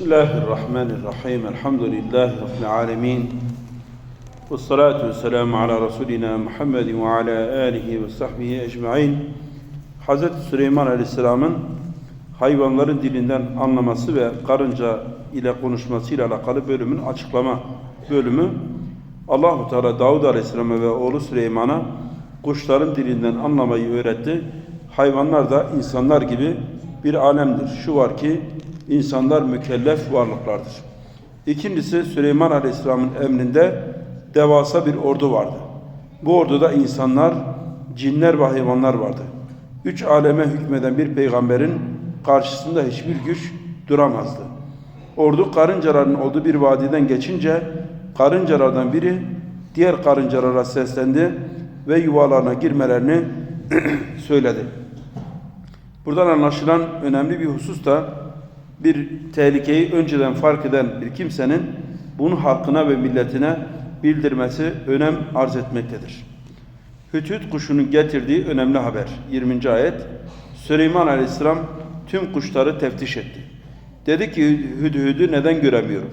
Bismillahirrahmanirrahim. Elhamdülillahi Rabbil alemin. Ve salatu ve selamu ala Resulina Muhammedin ve ala alihi ve sahbihi ecma'in. Hz. Süleyman Aleyhisselam'ın hayvanların dilinden anlaması ve karınca ile konuşmasıyla alakalı bölümün açıklama bölümü Allahu Teala Davud Aleyhisselam'a ve oğlu Süleyman'a kuşların dilinden anlamayı öğretti. Hayvanlar da insanlar gibi bir alemdir. Şu var ki insanlar mükellef varlıklardır. İkincisi Süleyman Aleyhisselam'ın emrinde devasa bir ordu vardı. Bu orduda insanlar, cinler ve hayvanlar vardı. Üç aleme hükmeden bir peygamberin karşısında hiçbir güç duramazdı. Ordu karıncaların olduğu bir vadiden geçince karıncalardan biri diğer karıncalara seslendi ve yuvalarına girmelerini söyledi. Buradan anlaşılan önemli bir husus da bir tehlikeyi önceden fark eden bir kimsenin bunu halkına ve milletine bildirmesi önem arz etmektedir. Hütüt kuşunun getirdiği önemli haber. 20. ayet. Süleyman Aleyhisselam tüm kuşları teftiş etti. Dedi ki hüdhüdü neden göremiyorum?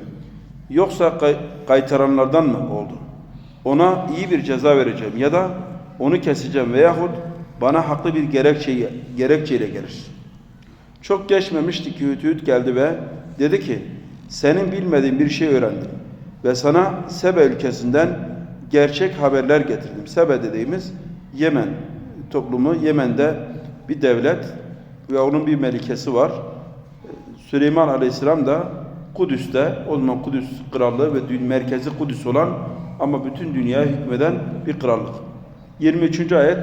Yoksa kay kaytaranlardan mı oldu? Ona iyi bir ceza vereceğim ya da onu keseceğim veyahut bana haklı bir gerekçe, gerekçeyle gelir. Çok geçmemişti ki Hütüt geldi ve dedi ki senin bilmediğin bir şey öğrendim ve sana Sebe ülkesinden gerçek haberler getirdim. Sebe dediğimiz Yemen toplumu Yemen'de bir devlet ve onun bir melikesi var. Süleyman Aleyhisselam da Kudüs'te, o zaman Kudüs krallığı ve merkezi Kudüs olan ama bütün dünyaya hükmeden bir krallık. 23. ayet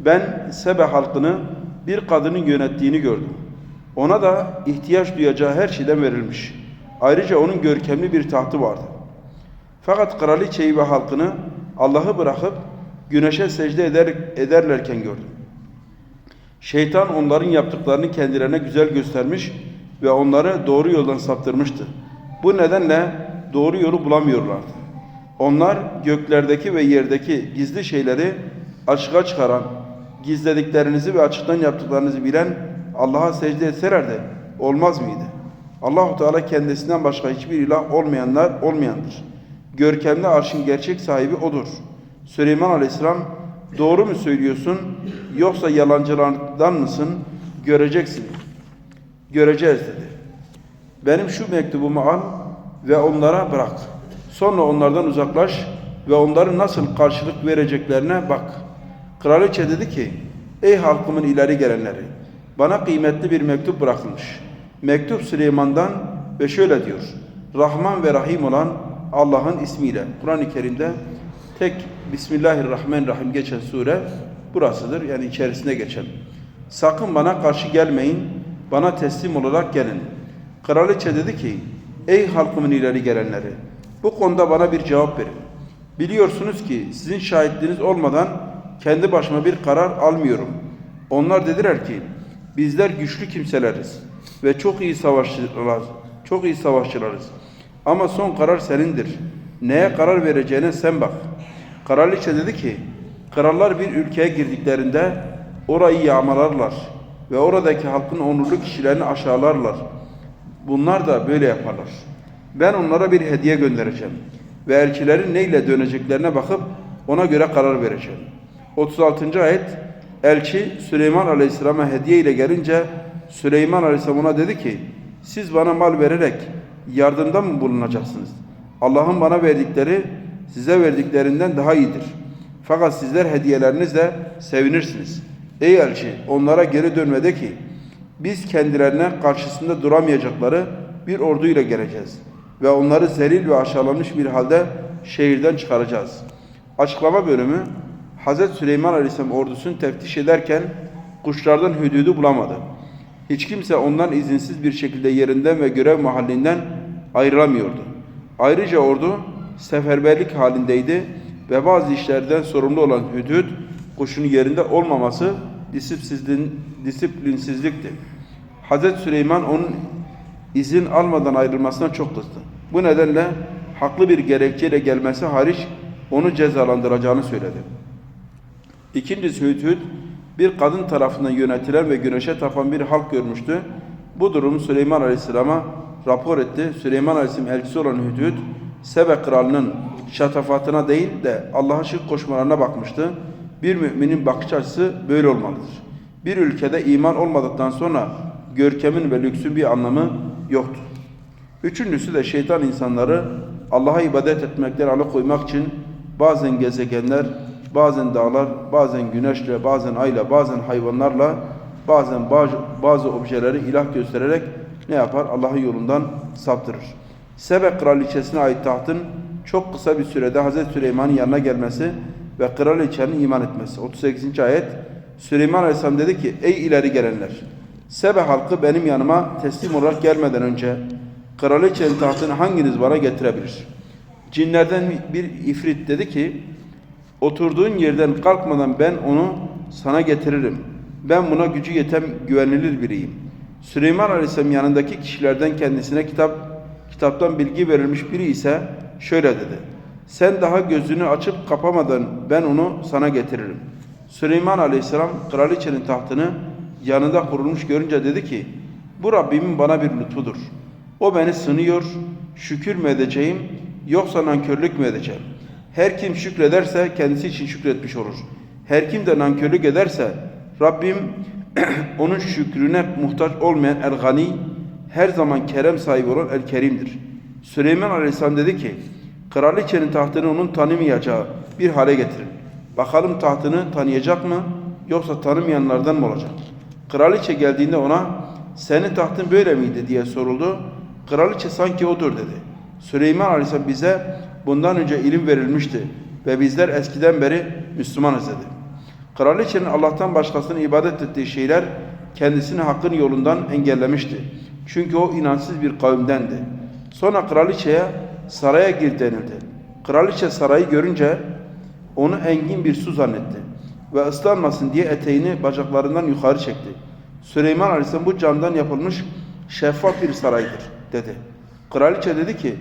Ben Sebe halkını bir kadının yönettiğini gördüm. Ona da ihtiyaç duyacağı her şeyden verilmiş. Ayrıca onun görkemli bir tahtı vardı. Fakat kraliçeyi ve halkını Allah'ı bırakıp güneşe secde eder, ederlerken gördüm. Şeytan onların yaptıklarını kendilerine güzel göstermiş ve onları doğru yoldan saptırmıştı. Bu nedenle doğru yolu bulamıyorlardı. Onlar göklerdeki ve yerdeki gizli şeyleri açığa çıkaran, gizlediklerinizi ve açıktan yaptıklarınızı bilen Allah'a secde etselerdi olmaz mıydı? Allahu Teala kendisinden başka hiçbir ilah olmayanlar olmayandır. Görkemli arşın gerçek sahibi odur. Süleyman Aleyhisselam doğru mu söylüyorsun yoksa yalancılardan mısın? Göreceksin. Göreceğiz dedi. Benim şu mektubumu al ve onlara bırak. Sonra onlardan uzaklaş ve onların nasıl karşılık vereceklerine bak. Kraliçe dedi ki, ey halkımın ileri gelenleri, bana kıymetli bir mektup bırakılmış. Mektup Süleyman'dan ve şöyle diyor. Rahman ve Rahim olan Allah'ın ismiyle. Kur'an-ı Kerim'de tek Bismillahirrahmanirrahim geçen sure burasıdır. Yani içerisinde geçen. Sakın bana karşı gelmeyin. Bana teslim olarak gelin. Kraliçe dedi ki, ey halkımın ileri gelenleri, bu konuda bana bir cevap verin. Biliyorsunuz ki sizin şahitliğiniz olmadan kendi başıma bir karar almıyorum. Onlar dediler ki, bizler güçlü kimseleriz ve çok iyi savaşçılar, çok iyi savaşçılarız. Ama son karar senindir. Neye karar vereceğine sen bak. Kraliçe dedi ki, krallar bir ülkeye girdiklerinde orayı yağmalarlar ve oradaki halkın onurlu kişilerini aşağılarlar. Bunlar da böyle yaparlar. Ben onlara bir hediye göndereceğim ve elçilerin neyle döneceklerine bakıp ona göre karar vereceğim. 36. ayet Elçi Süleyman Aleyhisselam'a hediye ile gelince Süleyman Aleyhisselam ona dedi ki siz bana mal vererek yardımda mı bulunacaksınız? Allah'ın bana verdikleri size verdiklerinden daha iyidir. Fakat sizler hediyelerinizle sevinirsiniz. Ey elçi onlara geri dönmede ki biz kendilerine karşısında duramayacakları bir orduyla geleceğiz ve onları zelil ve aşağılanmış bir halde şehirden çıkaracağız. Açıklama bölümü Hz. Süleyman Aleyhisselam ordusunu teftiş ederken kuşlardan hüdüdü bulamadı. Hiç kimse ondan izinsiz bir şekilde yerinden ve görev mahallinden ayrılamıyordu. Ayrıca ordu seferberlik halindeydi ve bazı işlerden sorumlu olan hüdüd kuşun yerinde olmaması disiplinsizlikti. Hz. Süleyman onun izin almadan ayrılmasına çok kızdı. Bu nedenle haklı bir gerekçeyle gelmesi hariç onu cezalandıracağını söyledi. İkincisi Hüdhüd bir kadın tarafından yönetilen ve güneşe tapan bir halk görmüştü. Bu durum Süleyman Aleyhisselam'a rapor etti. Süleyman Aleyhisselam elçisi olan Hüdhüd, Sebe kralının şatafatına değil de Allah'a şirk koşmalarına bakmıştı. Bir müminin bakış açısı böyle olmalıdır. Bir ülkede iman olmadıktan sonra görkemin ve lüksün bir anlamı yoktur. Üçüncüsü de şeytan insanları Allah'a ibadet etmekten alıkoymak için bazen gezegenler, bazen dağlar, bazen güneşle, bazen ayla, bazen hayvanlarla, bazen bazı, bazı objeleri ilah göstererek ne yapar? Allah'ın yolundan saptırır. Sebe kraliçesine ait tahtın çok kısa bir sürede Hazreti Süleyman'ın yanına gelmesi ve kraliçenin iman etmesi. 38. ayet Süleyman Aleyhisselam dedi ki ey ileri gelenler Sebe halkı benim yanıma teslim olarak gelmeden önce kraliçenin tahtını hanginiz bana getirebilir? Cinlerden bir ifrit dedi ki oturduğun yerden kalkmadan ben onu sana getiririm. Ben buna gücü yeten güvenilir biriyim. Süleyman Aleyhisselam yanındaki kişilerden kendisine kitap kitaptan bilgi verilmiş biri ise şöyle dedi. Sen daha gözünü açıp kapamadan ben onu sana getiririm. Süleyman Aleyhisselam kraliçenin tahtını yanında kurulmuş görünce dedi ki bu Rabbimin bana bir lütfudur. O beni sınıyor, şükür mü edeceğim yoksa nankörlük mü edeceğim? Her kim şükrederse kendisi için şükretmiş olur. Her kim de nankörlük ederse Rabbim onun şükrüne muhtaç olmayan el-gani, her zaman kerem sahibi olan el-kerimdir. Süleyman Aleyhisselam dedi ki, kraliçenin tahtını onun tanımayacağı bir hale getirin. Bakalım tahtını tanıyacak mı yoksa tanımayanlardan mı olacak? Kraliçe geldiğinde ona senin tahtın böyle miydi diye soruldu. Kraliçe sanki odur dedi. Süleyman Aleyhisselam bize bundan önce ilim verilmişti ve bizler eskiden beri Müslümanız dedi. Kraliçenin Allah'tan başkasını ibadet ettiği şeyler kendisini hakkın yolundan engellemişti. Çünkü o inançsız bir kavimdendi. Sonra kraliçeye saraya gir denildi. Kraliçe sarayı görünce onu engin bir su zannetti ve ıslanmasın diye eteğini bacaklarından yukarı çekti. Süleyman Aleyhisselam bu camdan yapılmış şeffaf bir saraydır dedi. Kraliçe dedi ki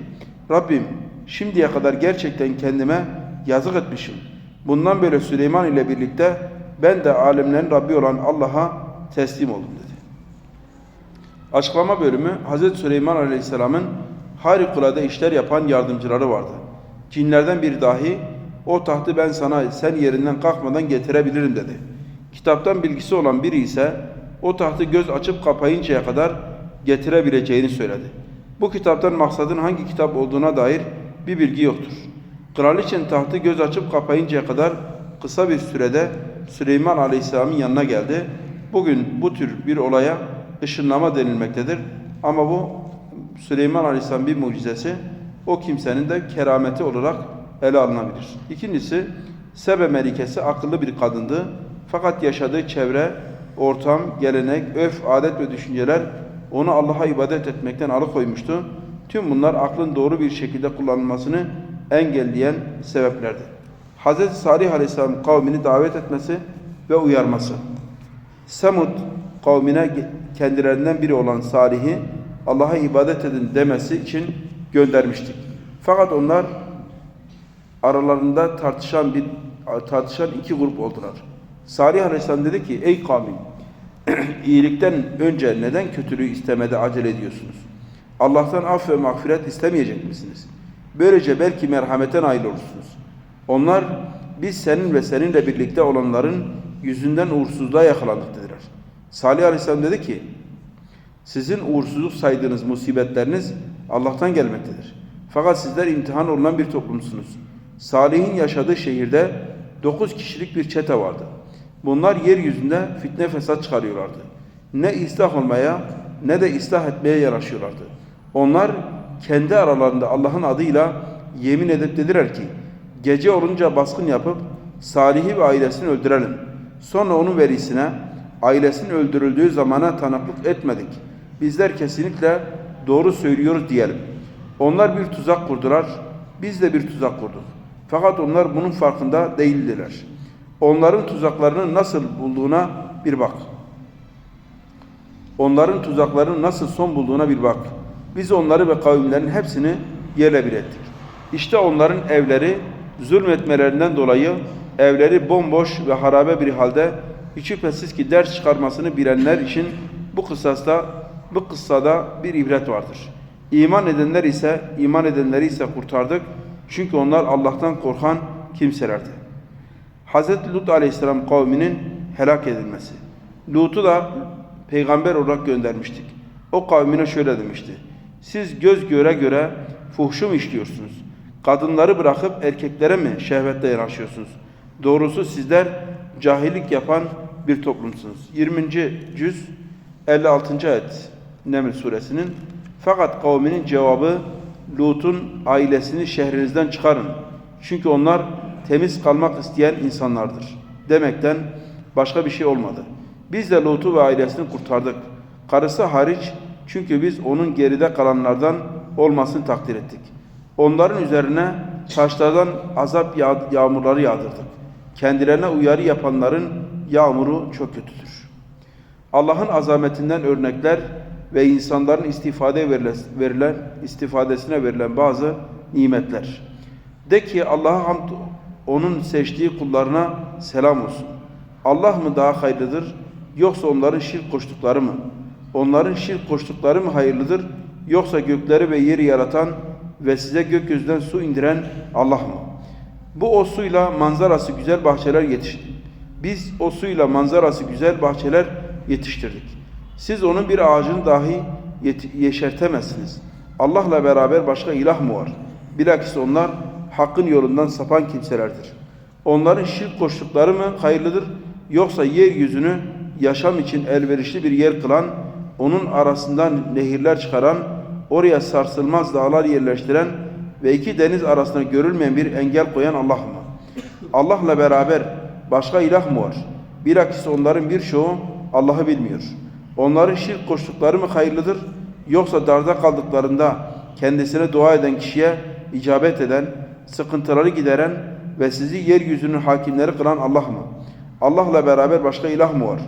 Rabbim şimdiye kadar gerçekten kendime yazık etmişim. Bundan böyle Süleyman ile birlikte ben de alemlerin Rabbi olan Allah'a teslim oldum dedi. Açıklama bölümü Hazreti Süleyman Aleyhisselam'ın harikulade işler yapan yardımcıları vardı. Cinlerden biri dahi o tahtı ben sana sen yerinden kalkmadan getirebilirim dedi. Kitaptan bilgisi olan biri ise o tahtı göz açıp kapayıncaya kadar getirebileceğini söyledi. Bu kitaptan maksadın hangi kitap olduğuna dair bir bilgi yoktur. Kraliçenin tahtı göz açıp kapayıncaya kadar kısa bir sürede Süleyman Aleyhisselam'ın yanına geldi. Bugün bu tür bir olaya ışınlama denilmektedir. Ama bu Süleyman Aleyhisselam bir mucizesi. O kimsenin de kerameti olarak ele alınabilir. İkincisi Sebe Melikesi akıllı bir kadındı. Fakat yaşadığı çevre, ortam, gelenek, öf, adet ve düşünceler onu Allah'a ibadet etmekten alıkoymuştu. Tüm bunlar aklın doğru bir şekilde kullanılmasını engelleyen sebeplerdi. Hz. Salih Aleyhisselam kavmini davet etmesi ve uyarması. Semud kavmine kendilerinden biri olan Salih'i Allah'a ibadet edin demesi için göndermiştik. Fakat onlar aralarında tartışan bir tartışan iki grup oldular. Salih Aleyhisselam dedi ki ey kavmim iyilikten önce neden kötülüğü istemede acele ediyorsunuz? Allah'tan af ve mağfiret istemeyecek misiniz? Böylece belki merhamete nail olursunuz. Onlar biz senin ve seninle birlikte olanların yüzünden uğursuzluğa yakalandık dediler. Salih Aleyhisselam dedi ki sizin uğursuzluk saydığınız musibetleriniz Allah'tan gelmektedir. Fakat sizler imtihan olunan bir toplumsunuz. Salih'in yaşadığı şehirde dokuz kişilik bir çete vardı. Bunlar yeryüzünde fitne fesat çıkarıyorlardı. Ne ıslah olmaya ne de ıslah etmeye yaraşıyorlardı. Onlar kendi aralarında Allah'ın adıyla yemin edip dediler ki gece olunca baskın yapıp Salih'i ve ailesini öldürelim. Sonra onun verisine ailesinin öldürüldüğü zamana tanıklık etmedik. Bizler kesinlikle doğru söylüyoruz diyelim. Onlar bir tuzak kurdular. Biz de bir tuzak kurduk. Fakat onlar bunun farkında değildiler. Onların tuzaklarını nasıl bulduğuna bir bak. Onların tuzaklarının nasıl son bulduğuna bir bak. Biz onları ve kavimlerin hepsini yerle bir ettik. İşte onların evleri zulmetmelerinden dolayı evleri bomboş ve harabe bir halde hiç şüphesiz ki ders çıkarmasını bilenler için bu kıssasta bu kıssada bir ibret vardır. İman edenler ise iman edenleri ise kurtardık. Çünkü onlar Allah'tan korkan kimselerdi. Hazreti Lut aleyhisselam kavminin helak edilmesi. Lut'u da peygamber olarak göndermiştik. O kavmine şöyle demişti. Siz göz göre göre fuhşu mu işliyorsunuz? Kadınları bırakıp erkeklere mi şehvetle yanaşıyorsunuz? Doğrusu sizler cahillik yapan bir toplumsunuz. 20. cüz 56. ayet Neml suresinin fakat kavminin cevabı Lut'un ailesini şehrinizden çıkarın. Çünkü onlar temiz kalmak isteyen insanlardır. Demekten başka bir şey olmadı. Biz de Lut'u ve ailesini kurtardık. Karısı hariç çünkü biz onun geride kalanlardan olmasını takdir ettik. Onların üzerine taşlardan azap yağ- yağmurları yağdırdık. Kendilerine uyarı yapanların yağmuru çok kötüdür. Allah'ın azametinden örnekler ve insanların istifade verilen, verilen istifadesine verilen bazı nimetler. De ki Allah'a hamd onun seçtiği kullarına selam olsun. Allah mı daha hayırlıdır yoksa onların şirk koştukları mı? Onların şirk koştukları mı hayırlıdır yoksa gökleri ve yeri yaratan ve size gökyüzünden su indiren Allah mı? Bu o suyla manzarası güzel bahçeler yetişti. Biz o suyla manzarası güzel bahçeler yetiştirdik. Siz onun bir ağacını dahi yeşertemezsiniz. Allah'la beraber başka ilah mı var? Bilakis onlar hakkın yolundan sapan kimselerdir. Onların şirk koştukları mı hayırlıdır? Yoksa yeryüzünü yaşam için elverişli bir yer kılan, onun arasından nehirler çıkaran, oraya sarsılmaz dağlar yerleştiren ve iki deniz arasında görülmeyen bir engel koyan Allah mı? Allah'la beraber başka ilah mı var? Bilakis onların birçoğu Allah'ı bilmiyor. Onların şirk koştukları mı hayırlıdır? Yoksa darda kaldıklarında kendisine dua eden kişiye icabet eden, sıkıntıları gideren ve sizi yeryüzünün hakimleri kılan Allah mı? Allah'la beraber başka ilah mı var?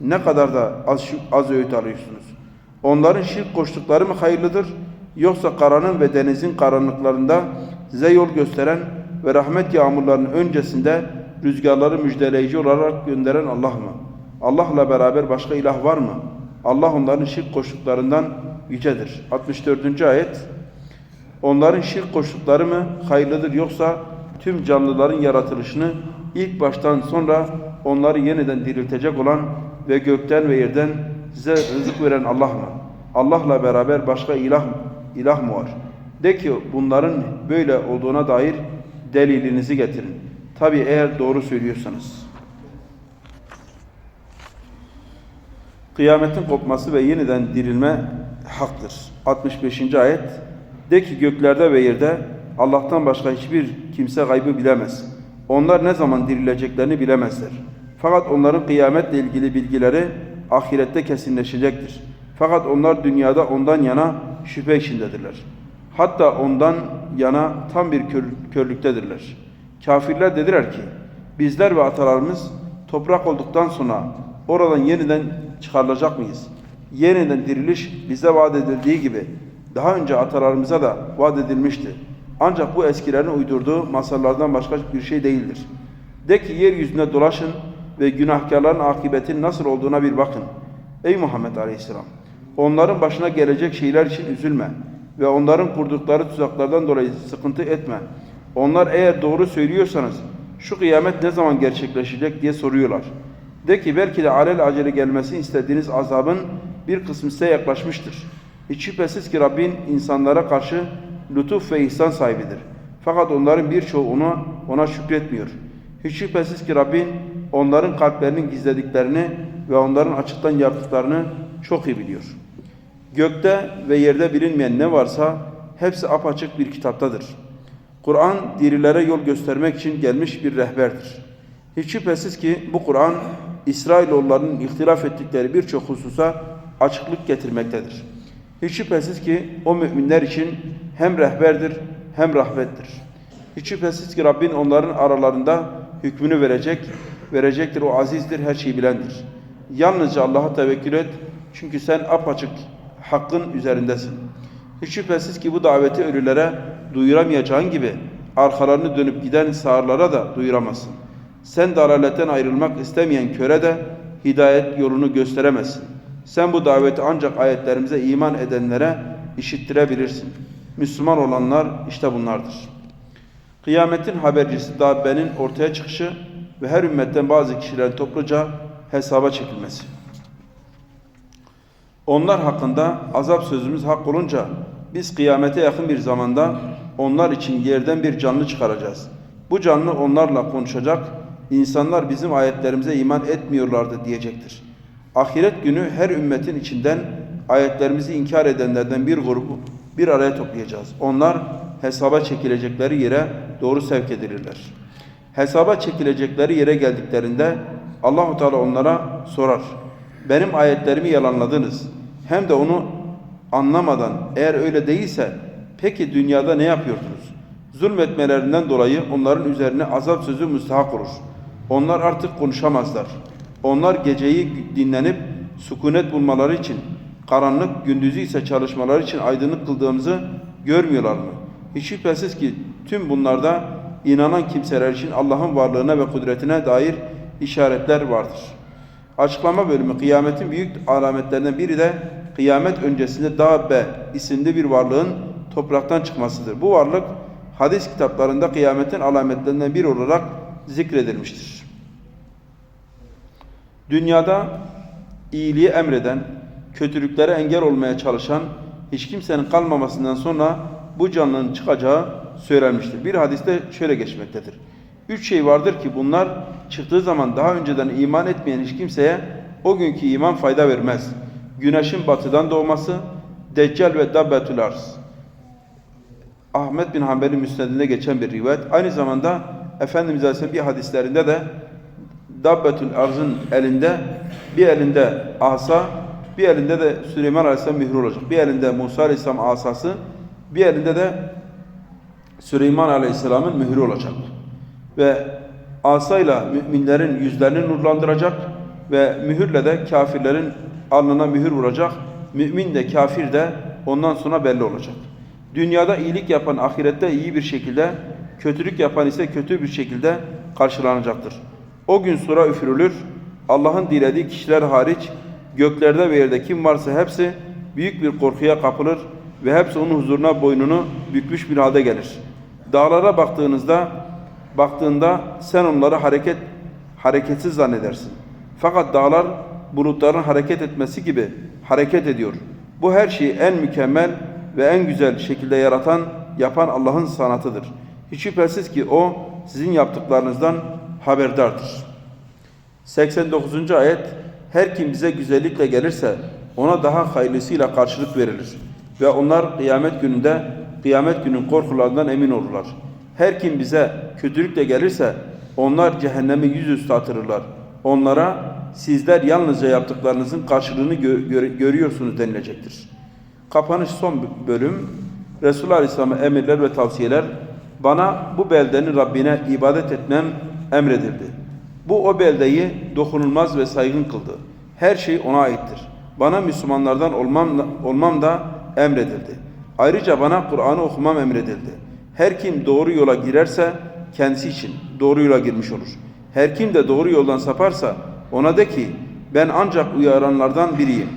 Ne kadar da az, az öğüt alıyorsunuz. Onların şirk koştukları mı hayırlıdır? Yoksa karanın ve denizin karanlıklarında size yol gösteren ve rahmet yağmurlarının öncesinde rüzgarları müjdeleyici olarak gönderen Allah mı? Allah'la beraber başka ilah var mı? Allah onların şirk koştuklarından yücedir. 64. ayet Onların şirk koştukları mı hayırlıdır yoksa tüm canlıların yaratılışını ilk baştan sonra onları yeniden diriltecek olan ve gökten ve yerden size rızık veren Allah mı? Allah'la beraber başka ilah, ilah mı var? De ki bunların böyle olduğuna dair delilinizi getirin. Tabi eğer doğru söylüyorsanız. Kıyametin kopması ve yeniden dirilme haktır. 65. ayet De ki göklerde ve yerde Allah'tan başka hiçbir kimse gaybı bilemez. Onlar ne zaman dirileceklerini bilemezler. Fakat onların kıyametle ilgili bilgileri ahirette kesinleşecektir. Fakat onlar dünyada ondan yana şüphe içindedirler. Hatta ondan yana tam bir kör, körlüktedirler. Kafirler dediler ki, bizler ve atalarımız toprak olduktan sonra oradan yeniden çıkarılacak mıyız? Yeniden diriliş bize vaat edildiği gibi daha önce atalarımıza da vaat edilmişti. Ancak bu eskilerin uydurduğu masallardan başka bir şey değildir. De ki yeryüzünde dolaşın ve günahkarların akıbetinin nasıl olduğuna bir bakın. Ey Muhammed Aleyhisselam! Onların başına gelecek şeyler için üzülme ve onların kurdukları tuzaklardan dolayı sıkıntı etme. Onlar eğer doğru söylüyorsanız şu kıyamet ne zaman gerçekleşecek diye soruyorlar. De ki belki de alel acele gelmesi istediğiniz azabın bir kısmı size yaklaşmıştır. Hiç şüphesiz ki Rabbin insanlara karşı lütuf ve ihsan sahibidir. Fakat onların birçoğu ona, ona şükretmiyor. Hiç şüphesiz ki Rabbin onların kalplerinin gizlediklerini ve onların açıktan yaptıklarını çok iyi biliyor. Gökte ve yerde bilinmeyen ne varsa hepsi apaçık bir kitaptadır. Kur'an dirilere yol göstermek için gelmiş bir rehberdir. Hiç şüphesiz ki bu Kur'an İsrailoğullarının ihtilaf ettikleri birçok hususa açıklık getirmektedir. Hiç şüphesiz ki o müminler için hem rehberdir hem rahmettir. Hiç şüphesiz ki Rabbin onların aralarında hükmünü verecek, verecektir. O azizdir, her şeyi bilendir. Yalnızca Allah'a tevekkül et. Çünkü sen apaçık hakkın üzerindesin. Hiç şüphesiz ki bu daveti ölülere duyuramayacağın gibi arkalarını dönüp giden sağırlara da duyuramazsın. Sen dalaletten ayrılmak istemeyen köre de hidayet yolunu gösteremezsin. Sen bu daveti ancak ayetlerimize iman edenlere işittirebilirsin. Müslüman olanlar işte bunlardır. Kıyametin habercisi Dabbe'nin ortaya çıkışı ve her ümmetten bazı kişilerin topluca hesaba çekilmesi. Onlar hakkında azap sözümüz hak olunca biz kıyamete yakın bir zamanda onlar için yerden bir canlı çıkaracağız. Bu canlı onlarla konuşacak, insanlar bizim ayetlerimize iman etmiyorlardı diyecektir. Ahiret günü her ümmetin içinden ayetlerimizi inkar edenlerden bir grubu bir araya toplayacağız. Onlar hesaba çekilecekleri yere doğru sevk edilirler. Hesaba çekilecekleri yere geldiklerinde Allahu Teala onlara sorar. Benim ayetlerimi yalanladınız. Hem de onu anlamadan eğer öyle değilse peki dünyada ne yapıyordunuz? Zulmetmelerinden dolayı onların üzerine azap sözü müstahak olur. Onlar artık konuşamazlar. Onlar geceyi dinlenip sükunet bulmaları için, karanlık gündüzü ise çalışmaları için aydınlık kıldığımızı görmüyorlar mı? Hiç şüphesiz ki tüm bunlarda inanan kimseler için Allah'ın varlığına ve kudretine dair işaretler vardır. Açıklama bölümü kıyametin büyük alametlerinden biri de kıyamet öncesinde Dabbe isimli bir varlığın topraktan çıkmasıdır. Bu varlık hadis kitaplarında kıyametin alametlerinden biri olarak zikredilmiştir. Dünyada iyiliği emreden, kötülüklere engel olmaya çalışan hiç kimsenin kalmamasından sonra bu canlının çıkacağı söylenmiştir. Bir hadiste şöyle geçmektedir. Üç şey vardır ki bunlar çıktığı zaman daha önceden iman etmeyen hiç kimseye o günkü iman fayda vermez. Güneşin batıdan doğması, Deccal ve Dabbetül Arz. Ahmet bin Hanbel'in müsnedinde geçen bir rivayet. Aynı zamanda Efendimiz Aleyhisselam bir hadislerinde de Dabbetül Arz'ın elinde bir elinde asa, bir elinde de Süleyman Aleyhisselam mührü olacak. Bir elinde Musa Aleyhisselam asası, bir elinde de Süleyman Aleyhisselam'ın mührü olacak. Ve asayla müminlerin yüzlerini nurlandıracak ve mühürle de kafirlerin alnına mühür vuracak. Mümin de kafir de ondan sonra belli olacak. Dünyada iyilik yapan ahirette iyi bir şekilde, kötülük yapan ise kötü bir şekilde karşılanacaktır. O gün sura üfürülür. Allah'ın dilediği kişiler hariç göklerde ve yerde kim varsa hepsi büyük bir korkuya kapılır ve hepsi onun huzuruna boynunu bükmüş bir halde gelir. Dağlara baktığınızda baktığında sen onları hareket hareketsiz zannedersin. Fakat dağlar bulutların hareket etmesi gibi hareket ediyor. Bu her şeyi en mükemmel ve en güzel şekilde yaratan, yapan Allah'ın sanatıdır. Hiç şüphesiz ki O sizin yaptıklarınızdan haberdardır. 89. ayet Her kim bize güzellikle gelirse ona daha hayırlısıyla karşılık verilir. Ve onlar kıyamet gününde kıyamet günün korkularından emin olurlar. Her kim bize kötülükle gelirse onlar cehennemi yüzüstü atırırlar. Onlara sizler yalnızca yaptıklarınızın karşılığını gö gör görüyorsunuz denilecektir. Kapanış son bölüm. Resulullah Aleyhisselam'a emirler ve tavsiyeler bana bu beldenin Rabbine ibadet etmem emredildi. Bu o beldeyi dokunulmaz ve saygın kıldı. Her şey ona aittir. Bana Müslümanlardan olmam, olmam da emredildi. Ayrıca bana Kur'an'ı okumam emredildi. Her kim doğru yola girerse kendisi için doğru yola girmiş olur. Her kim de doğru yoldan saparsa ona de ki ben ancak uyaranlardan biriyim.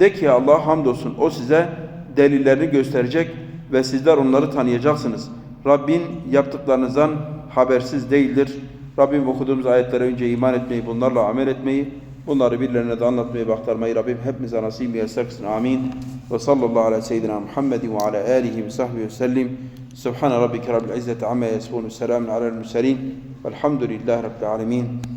De ki Allah hamdolsun o size delillerini gösterecek ve sizler onları tanıyacaksınız. Rabbin yaptıklarınızdan habersiz değildir. Rabbim okuduğumuz ayetlere önce iman etmeyi, bunlarla amel etmeyi, bunları birilerine de anlatmayı, baktarmayı Rabbim hepimize nasip kılsın. Amin. Ve sallallahu ala seyyidina Muhammedin ve ala alihi ve sahbihi ve sellim. Subhane rabbike rabbil izzeti amma yasifun. Selamun alel murselin. Velhamdülillahi rabbil alemin.